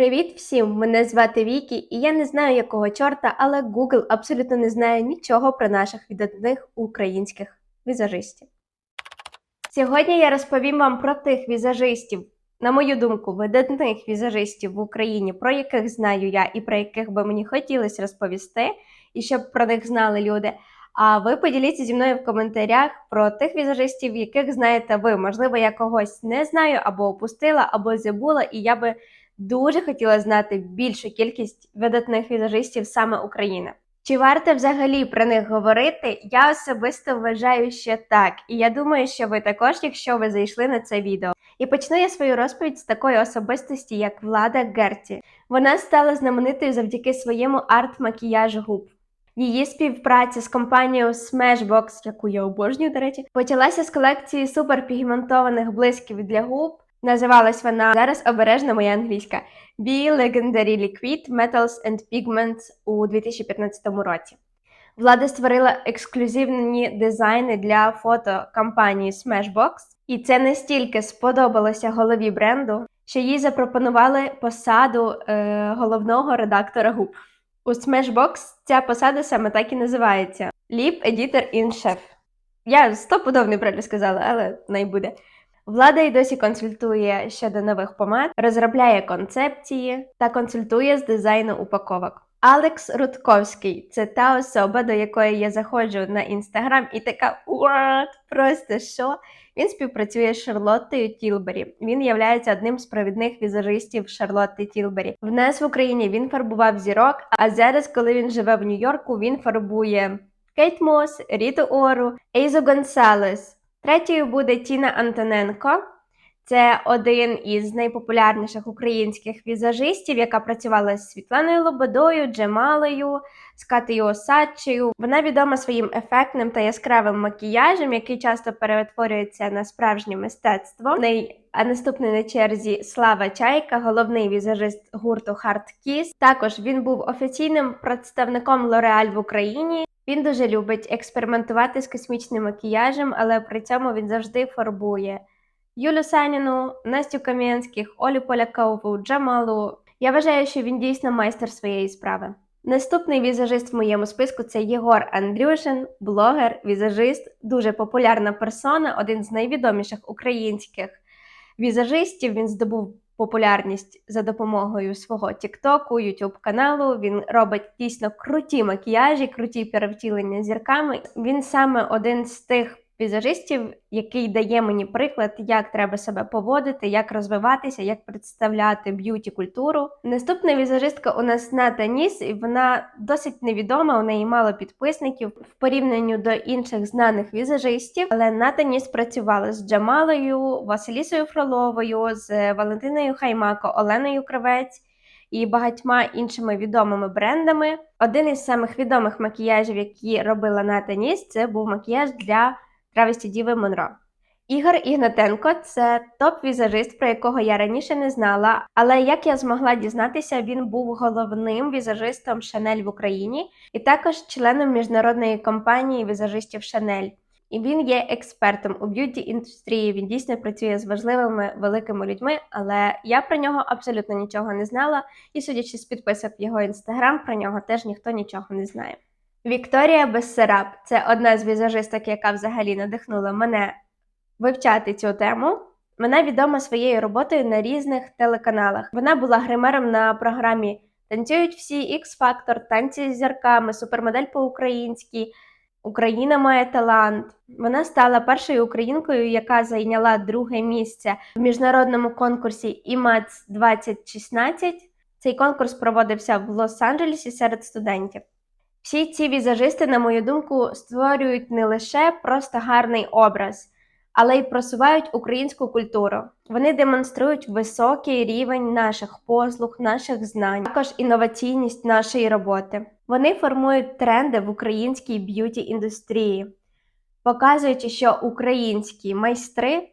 Привіт всім! Мене звати Вікі, і я не знаю якого чорта, але Google абсолютно не знає нічого про наших видатних українських візажистів. Сьогодні я розповім вам про тих візажистів, на мою думку, видатних візажистів в Україні, про яких знаю я і про яких би мені хотілося розповісти, і щоб про них знали люди. А ви поділіться зі мною в коментарях про тих візажистів, яких знаєте ви. Можливо, я когось не знаю, або опустила, або забула, і я би дуже хотіла знати більшу кількість видатних візажистів саме України. Чи варто взагалі про них говорити? Я особисто вважаю, що так. І я думаю, що ви також, якщо ви зайшли на це відео. І почну я свою розповідь з такої особистості, як Влада Герті. Вона стала знаменитою завдяки своєму арт-макіяжу губ. Її співпраця з компанією Smashbox, яку я обожнюю, до речі, почалася з колекції суперпігментованих блисків для губ. Називалась вона зараз обережна моя англійська Be Legendary Liquid Metals and Pigments у 2015 році. Влада створила ексклюзивні дизайни для фото компанії Smashbox, і це настільки сподобалося голові бренду, що їй запропонували посаду е, головного редактора губ. У Smashbox ця посада саме так і називається Lip Editor in Chef. Я стопудов неправильно сказала, але не буде. Влада й досі консультує щодо нових помад, розробляє концепції та консультує з дизайну упаковок. Алекс Рудковський це та особа, до якої я заходжу на інстаграм, і така what? Просто що? Він співпрацює з Шарлоттою Тілбері. Він є одним з провідних візажистів Шарлотти Тілбері. В нас в Україні він фарбував зірок. А зараз, коли він живе в Нью-Йорку, він фарбує Кейт Мос, Ріту Ору, Ейзу Гонсалес. Третьою буде Тіна Антоненко. Це один із найпопулярніших українських візажистів, яка працювала з Світланою Лободою, Джемалою, з Катею Осадчею. Вона відома своїм ефектним та яскравим макіяжем, який часто перетворюється на справжнє мистецтво. А наступний на черзі Слава Чайка, головний візажист гурту Hard Kiss. Також він був офіційним представником Лореаль в Україні. Він дуже любить експериментувати з космічним макіяжем, але при цьому він завжди фарбує Юлю Саніну, Настю Кам'янських, Олю Полякову, Джамалу. Я вважаю, що він дійсно майстер своєї справи. Наступний візажист в моєму списку це Єгор Андрюшин, блогер, візажист, дуже популярна персона, один з найвідоміших українських візажистів. Він здобув популярність за допомогою свого Тіктоку, Ютуб каналу. Він робить дійсно круті макіяжі, круті перевтілення зірками. Він саме один з тих візажистів, який дає мені приклад, як треба себе поводити, як розвиватися, як представляти б'юті культуру. Наступна візажистка у нас Ната Ніс, і вона досить невідома. У неї мало підписників в порівнянні до інших знаних візажистів. Але Ната Ніс працювала з Джамалою, Василісою Фроловою, з Валентиною Хаймако, Оленою Кравець. І багатьма іншими відомими брендами. Один із самих відомих макіяжів, які робила Ната Ніс, це був макіяж для травісті Діви Монро. Ігор Ігнатенко це топ-візажист, про якого я раніше не знала, але як я змогла дізнатися, він був головним візажистом Шанель в Україні і також членом міжнародної компанії візажистів Шанель. І він є експертом у б'юті індустрії. Він дійсно працює з важливими великими людьми, але я про нього абсолютно нічого не знала. І судячи з підписок в його інстаграм, про нього теж ніхто нічого не знає. Вікторія Бессераб це одна з візажисток, яка взагалі надихнула мене вивчати цю тему. Вона відома своєю роботою на різних телеканалах. Вона була гримером на програмі Танцюють всі X-Factor, танці з зірками, супермодель по-українськи. Україна має талант. Вона стала першою українкою, яка зайняла друге місце в міжнародному конкурсі IMATS 2016. Цей конкурс проводився в Лос-Анджелесі серед студентів. Всі ці візажисти, на мою думку, створюють не лише просто гарний образ, але й просувають українську культуру. Вони демонструють високий рівень наших послуг, наших знань, також інноваційність нашої роботи. Вони формують тренди в українській б'юті індустрії, показуючи, що українські майстри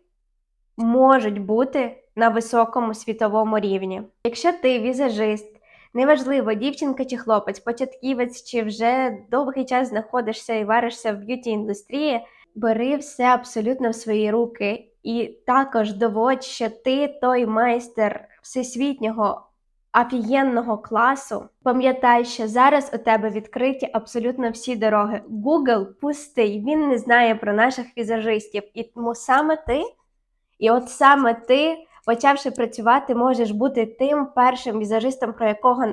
можуть бути на високому світовому рівні. Якщо ти візажист, Неважливо, дівчинка чи хлопець, початківець, чи вже довгий час знаходишся і варишся в б'юті індустрії, бери все абсолютно в свої руки, і також доводь, що ти той майстер всесвітнього офігенного класу, пам'ятай, що зараз у тебе відкриті абсолютно всі дороги. Google пустий, він не знає про наших візажистів, і тому саме ти, і от саме ти, почавши працювати, можеш бути тим першим візажистом, про якого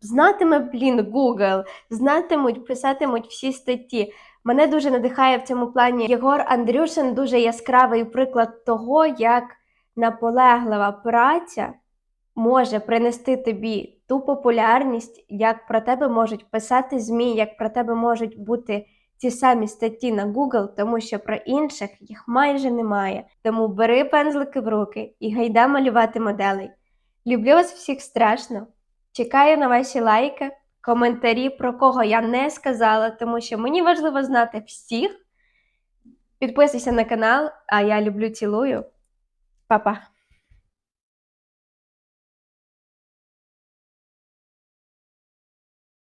знатиме, блін, Google, знатимуть, писатимуть всі статті. Мене дуже надихає в цьому плані Єгор Андрюшин, дуже яскравий приклад того, як наполеглива праця може принести тобі ту популярність, як про тебе можуть писати ЗМІ, як про тебе можуть бути ті самі статті на Google, тому що про інших їх майже немає. Тому бери пензлики в руки і гайда малювати моделей. Люблю вас всіх страшно. Чекаю на ваші лайки, коментарі, про кого я не сказала, тому що мені важливо знати всіх. Підписуйся на канал, а я люблю цілую. Па-па!